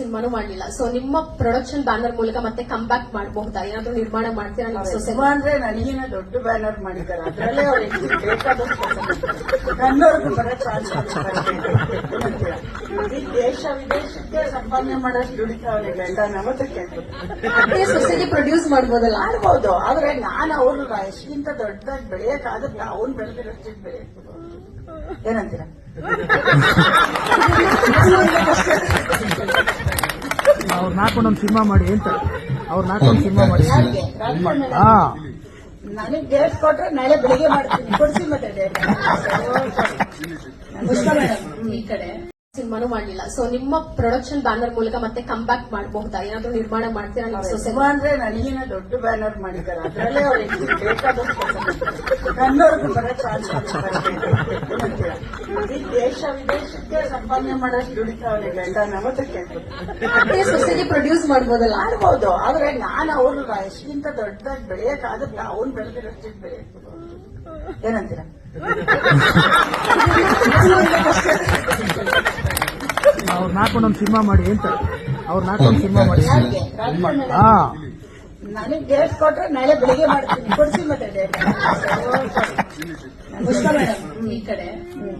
ಸಿನಿಮಾನು ಮಾಡಲಿಲ್ಲ. ಸೊ ನಿಮ್ಮ production banner ಮೂಲಕ ಮತ್ತೆ ಕಮ್ ಬ್ಯಾಕ್ ಮಾಡಬಹುದಾ? ಏನಾದ್ರು ನಿರ್ಮಾಣ ಮಾಡ್ತೀರಾ ನಮ್ಮ ಸಿನಿಮಾ ಅಂದ್ರೆ ನನಗಿನ ದೊಡ್ಡ ಬ್ಯಾನರ್ ಮಾಡಿದ್ದಾರೆ. ಅದರಲ್ಲೇ ಅವ್ರಿಗೆ ಬೇಕಾದಷ್ಟು ಕನ್ನಡಕ್ಕೆ ಬರೋ ಚಾನ್ಸ್ ಈ ದೇಶ ವಿದೇಶಕ್ಕೆ ಸಂಪಾದನೆ ಮಾಡೋಷ್ಟು ದುಡಿತ ಗಂಡ ನಮ್ಮತ್ರ ಕೇಳ್ಬೋದು ಸೊಸೈಟಿ ಪ್ರೊಡ್ಯೂಸ್ ಮಾಡ್ಬೋದಲ್ಲ? ಮಾಡ್ಬೋದು. ಆದ್ರೆ ನಾನು ಅವ್ರು ಎಷ್ಟಿಂತ ದೊಡ್ಡದಾಗಿ ಬೆಳೆಯಕ್ಕಾದ್ರೆ ಅವ್ನು ಬೆಳೆದಿರೋಷ್ಟು ಬೆಳೆಯ ಏನಂತೀರ? ಅವ್ರು ಒಂದು ಸಿನಿಮಾ ಮಾಡಿ ಅಂತ. ಅವ್ರು ಹಾಕೊಂಡು ಸಿನಿಮಾ ಮಾಡಿ. ಹಾ. ನನಗೆ ಡೇಟ್ ಕೊಟ್ರೆ ನಾಳೆ ಬೆಳಿಗ್ಗೆ ಮಾಡ್ತೀನಿ. ಕೊಡ್ಸಿ ಮತ್ತೆ ಡೇಟ್ ಮೇಡಮ್ ಈ ಕಡೆ. ಸಿನಿಮಾನು ಮಾಡಲಿಲ್ಲ. ಸೊ ನಿಮ್ಮ ಪ್ರೊಡಕ್ಷನ್ ಬ್ಯಾನರ್ ಮೂಲಕ ಮತ್ತೆ ಕಮ್ ಬ್ಯಾಕ್ ಮಾಡಬಹುದಾ? ಏನಾದ್ರು ನಿರ್ಮಾಣ ಮಾಡ್ತೀರಾ ಅಂದ್ರೆ ನನಗಿನ ದೊಡ್ಡ ಬ್ಯಾನರ್ ಮಾಡಿದ್ದಾರೆ. ಅದರಲ್ಲೇ ಅವ್ರಿಗೆ ಬೇಕಾದಷ್ಟು ಕನ್ನಡಕ್ಕೆ ಬರೋ ಚಾನ್ಸ್ ಈ ದೇಶ ವಿದೇಶಕ್ಕೆ ಸಂಪಾದನೆ ಮಾಡೋಷ್ಟು ದುಡಿತಾವ್ರೆ ಗಂಡ ಅದೇ ಸೊಸೆಗೆ ಪ್ರೊಡ್ಯೂಸ್ ಮಾಡ್ಬೋದಲ್ಲ? ಮಾಡ್ಬೋದು. ಆದ್ರೆ ನಾನು ಅವ್ರು ಎಷ್ಟಿಂತ ದೊಡ್ಡದಾಗಿ ಬೆಳೆಯಕ್ಕಾಗತ್ತ ಅವ್ನು ಬೆಳೆದಿರೋಷ್ಟು ಏನಂತೀರಾ ಏನಂತೀರ? ಅವ್ರು ನಾಕೊಂಡೊಂದು ಸಿನಿಮಾ ಮಾಡಿ ಅಂತ ಅವ್ರು ನಾಕೊಂಡು ಸಿನಿಮಾ ಮಾಡಿ. ಹಾ. ನನಗೆ ಡೇಟ್ ಕೊಟ್ರೆ ನಾಳೆ ಬೆಳಿಗ್ಗೆ ಮಾಡ್ತೀನಿ. ಪುಷ್ಪ ಮೇಡಮ್ ಈ ಕಡೆ